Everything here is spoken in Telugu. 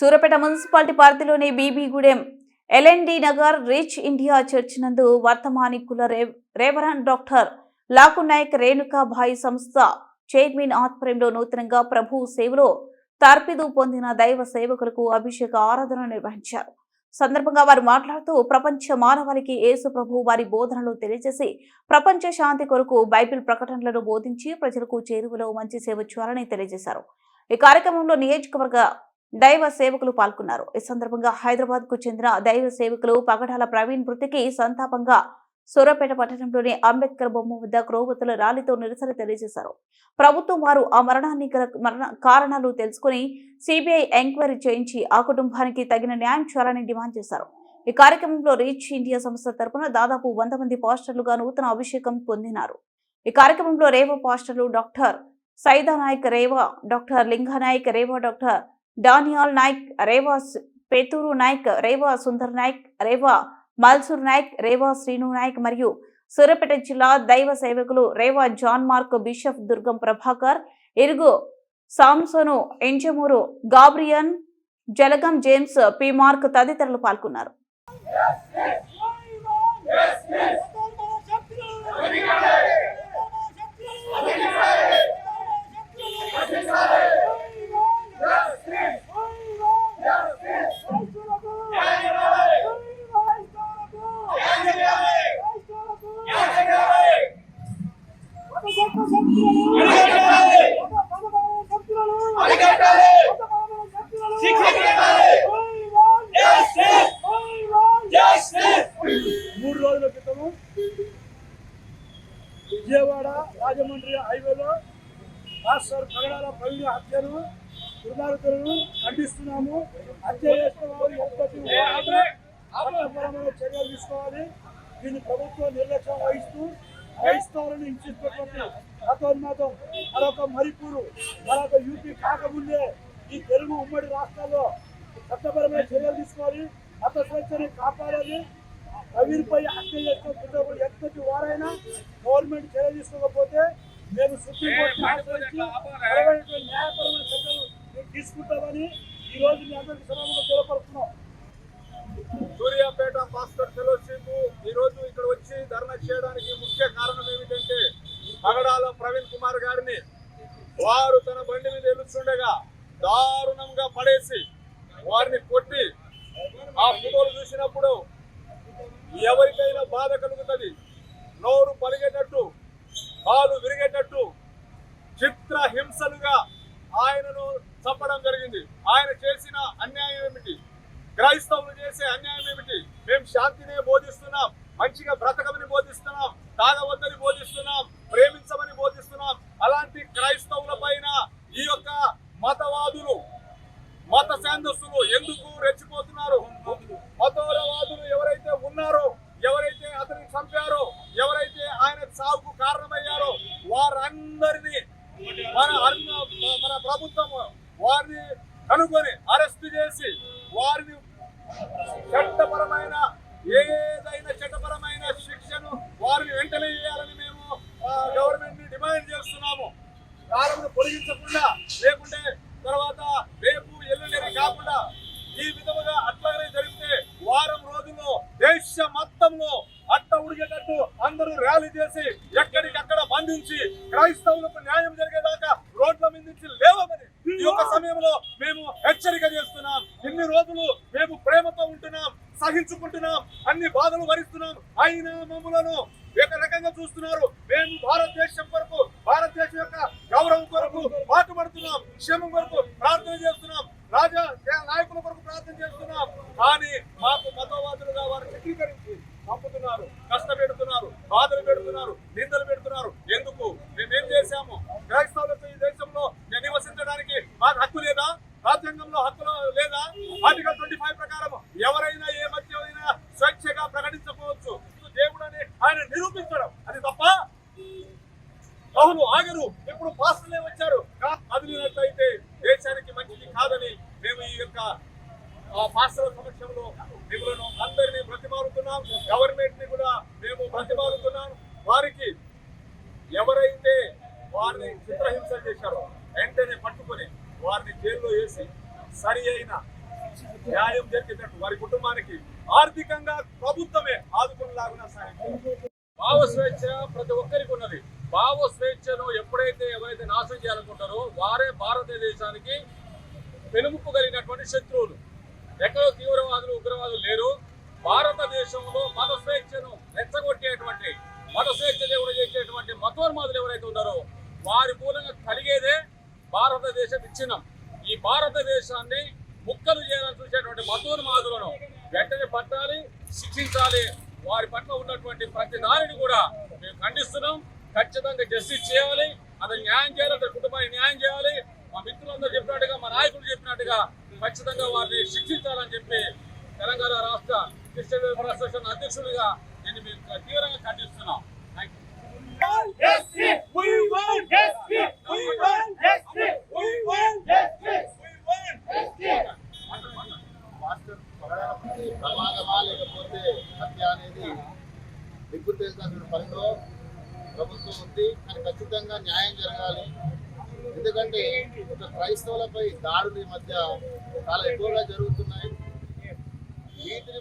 సూరపేట మున్సిపాలిటీ పరిధిలోని Bibigudem LND Nagar rich India church నందు వర్తమానికుల రేవ్- రేవరెండ్ డాక్టర్ లాకు నాయక్ రేణుకాభాయి సంస్థ చైర్మన్ ఆధ్వర్యంలో నూతనంగా ప్రభు సేవలో తర్పిదు పొందిన దైవ సేవకులకు అభిషేక ఆరాధన నిర్వహించారు. సందర్భంగా వారు మాట్లాడుతూ ప్రపంచ మానవాళికి యేసు ప్రభు వారి బోధనలు తెలియజేసి ప్రపంచ శాంతి కొరకు బైబిల్ ప్రకటనలను బోధించి ప్రజలకు చేరువలో మంచి సేవ చేయాలని తెలియజేశారు. ఈ కార్యక్రమంలో నియోజకవర్గ దైవ సేవకులు పాల్గొన్నారు. ఈ సందర్భంగా హైదరాబాద్కు చెందిన దైవ సేవకులు పగడాల ప్రవీణ్ మృతికి సంతాపంగా సూర్యాపేట పట్టణంలోని అంబేద్కర్ బొమ్మ వద్ద క్రోవతుల ర్యాలీతో నిరసన తెలియజేశారు. ప్రభుత్వం వారు ఆ మరణాన్ని గల మరణ కారణాలు తెలుసుకుని సిబిఐ ఎంక్వైరీ చేయించి ఆ కుటుంబానికి తగిన న్యాయం చేయాలని డిమాండ్ చేశారు. ఈ కార్యక్రమంలో రీచ్ ఇండియా సంస్థ తరపున దాదాపు వంద మంది పాస్టర్లుగా నూతన అభిషేకం పొందినారు. ఈ కార్యక్రమంలో రేవ పాస్టర్లు doctor Saidanayak Rev Rev doctor Linganayak Rev doctor Daniel Nayak Rev Pethuru Nayak Rev Sundar Nayak Rev Malsur Nayak Rev Srinu Nayak మరియు సూర్యాపేట జిల్లా దైవ సేవకులు Rev John Mark bishop Durgam Prabhakar Irugu Samson Enjamuru Gabriel Jalagam James P Mark తదితరులు పాల్గొన్నారు విజయవాడ రాజమండ్రి హైవేలో మాస్టర్ పగడాల ప్రవీణ హత్యను దుర్మార్గులను ఖండిస్తున్నాము. హత్య చేసిన వారు చర్యలు తీసుకోవాలి. దీన్ని ప్రభుత్వం నిర్లక్ష్యం వహిస్తూ క్రైస్తవులను హింసిస్తున్నటువంటి మతోన్మాదం మరొక మరిపూరు మరొక యూపీ కాకముందే ఈ తెలుగు ఉమ్మడి రాష్ట్రాల్లో చట్టపరమైన చర్యలు తీసుకోవాలి. మత స్వేచ్ఛని కాపాడాలి. ప్రవీణ్పై హత్య చేసిన ఎంతటి వారైనా గవర్నమెంట్ చర్య తీసుకోకపోతే మేము సుప్రీంకోర్టుని ఆశ్రయించి న్యాయపరమైన చర్యలు మేము తీసుకుంటామని ఈ రోజు మీ అందరికీ సభలో తెలియపరుస్తున్నాం. సూర్యాపేట పాస్టర్ ఫెలోషిప్ ఈ రోజు ఇక్కడ వచ్చి ధర్నా చేయడానికి ముఖ్య కారణం ఏమిటంటే పగడాల ప్రవీణ్ కుమార్ గారిని. వారు తన బండి మీద వెలుస్తుండగా దారుణంగా పడేసి వారిని కొట్టి ఆ ఫోటోలు చూసినప్పుడు ఎవరికైనా బాధ కలుగుతుంది. నోరు పలిగేటట్టు కాలు విరిగేటట్టు చిత్ర హింసలుగా ఆయనను చంపడం జరిగింది. ఆయన చేసిన అన్యాయం ఏమిటి? క్రైస్తవులు చేసే అన్యాయం ఏమిటి? మేము శాంతినే బోధిస్తున్నాం. మంచిగా బ్రతకమని బోధిస్తున్నాం తాగవద్దని బోధిస్తున్నాం ప్రేమించమని బోధిస్తున్నాం అలాంటి క్రైస్తవుల పైన ఈ యొక్క మతవాదులు మత శాంతస్తులు ఎందుకు రెచ్చిపోతున్నారు మతోరవాదులు ఎవరైతే ఉన్నారో ఎవరైతే అతన్ని చంపారో ఎవరైతే ఆయన సాగుకు కారణమయ్యారో వారందరినీ మన అన్న- మన ప్రభుత్వం వారిని కనుగొని అరెస్ట్ చేసి వారిని చట్టపరమైన ఏదైనా చట్టపరమైన శిక్షను వారిని వెంటనే చేయాలని మేము గవర్నమెంట్ని డిమాండ్ చేస్తున్నాము కాలంను లేకుంటే తర్వాత రేపు ఎల్లుండి కాకుండా ఈ విధముగా అట్లాగనే జరిగితే వారం రోజుల్లో దేశ మొత్తంలో అట్ట ఉడిగేటట్టు అందరూ ర్యాలీ చేసి ఎక్కడికక్కడ బంధించి క్రైస్తవులకు న్యాయం జరిగేదాకా రోడ్ల మీద నుంచి లేవమని ఈ యొక్క సమయంలో మేము హెచ్చరిక చేస్తున్నాం. ఇన్ని రోజులు మేము ప్రేమతో ఉంటున్నాం సహించుకుంటున్నాం అన్ని బాధలు భరిస్తున్నాం. అయినా మమ్మలను ఒక రకంగా చూస్తున్నారు. మేము భారతదేశం యొక్క గౌరవం కొరకు పాటుపడుతున్నాం క్షేమం కొరకు ప్రార్థన చేస్తున్నాం రాజా నాయకుల కొరకు ప్రార్థన చేస్తున్నాం కానీ మాకు మతవాదులుగా వారు చిత్రీకరించి చంపుతున్నారు కష్టపెడుతున్నారు బాధలు పెడుతున్నారు నిందలు పెడుతున్నారు. ఎందుకు? మేమేం చేశాము? క్రైస్తవులకు ఈ దేశంలో నివసించడానికి మాకు హక్కు లేదా? రాజ్యాంగంలో హక్కులు లేదా? ఆర్టికల్ ట్వంటీ ఫైవ్ ప్రకారం ఎవరైనా ఏ మధ్య అయినా స్వేచ్ఛగా ప్రకటించకపోవచ్చు. దేవుడు అని ఆయన నిరూపించడం. అది తప్ప అవును ఆగరు. ఇప్పుడు పాస్టర్లే వచ్చారు. కా- కదిలినట్లయితే దేశానికి మంచిది కాదని మేము ఈ యొక్క పాస్టర్ల సమక్షంలో మిమ్మల్ని అందరినీ ప్రతిమారుతున్నాం గవర్నమెంట్ని కూడా మేము ప్రతిమారుతున్నాం వారికి ఎవరైతే వారిని చిత్రహింస చేశారో వెంటనే పట్టుకొని వారిని జైల్లో వేసి సరి అయిన న్యాయం జరిగేటట్టు వారి కుటుంబానికి ఆర్థికంగా ప్రభుత్వమే ఆదుకునేలాగా సహాయం భావ స్వేచ్ఛ ప్రతి ఒక్కరికి ఉన్నది. భావ స్వేచ్ఛను ఎప్పుడైతే ఎవరైతే నాశనం చేయాలనుకుంటారో వారే భారతదేశానికి పెనుముప్పు కలిగినటువంటి శత్రువులు. ఎక్కడో తీవ్రవాదులు ఉగ్రవాదులు లేరు. భారతదేశంలో మత స్వేచ్ఛను రెచ్చగొట్టేటువంటి మత స్వేచ్ఛ దేవుడు చేసేటువంటి మతోన్మాదులు ఎవరైతే ఉన్నారో వారి మూలంగా కలిగేదే భారతదేశ విచ్ఛిన్నం ఈ భారతదేశాన్ని ముక్కలు చేయాలని చూసేటువంటి మతోన్మాదులను వెంటనే పట్టాలి శిక్షించాలి. వారి పట్ల ఉన్నటువంటి ప్రతి దానిని కూడా మేము ఖండిస్తున్నాం. ఖచ్చితంగా జస్టిస్ చేయాలి. అతను న్యాయం చేయాలి అతని కుటుంబానికి న్యాయం చేయాలి. మా మిత్రులందరూ చెప్పినట్టుగా మా నాయకులు చెప్పినట్టుగా ఖచ్చితంగా వారిని శిక్షించాలని చెప్పి తెలంగాణ రాష్ట్ర క్రిస్టియన్ వెల్ఫేర్ అసోసియేషన్ అధ్యక్షుడిగా నేను మీకు తీవ్రంగా ఖండిస్తున్నాం! ప్రమాదమా లేకపోతే హత్య అనేది పనిలో ప్రభుత్వం ఉంది. కానీ ఖచ్చితంగా న్యాయం జరగాలి. ఎందుకంటే ఒక క్రైస్తవులపై దాడులు ఈ మధ్య చాలా ఎక్కువగా జరుగుతున్నాయి. వీటిని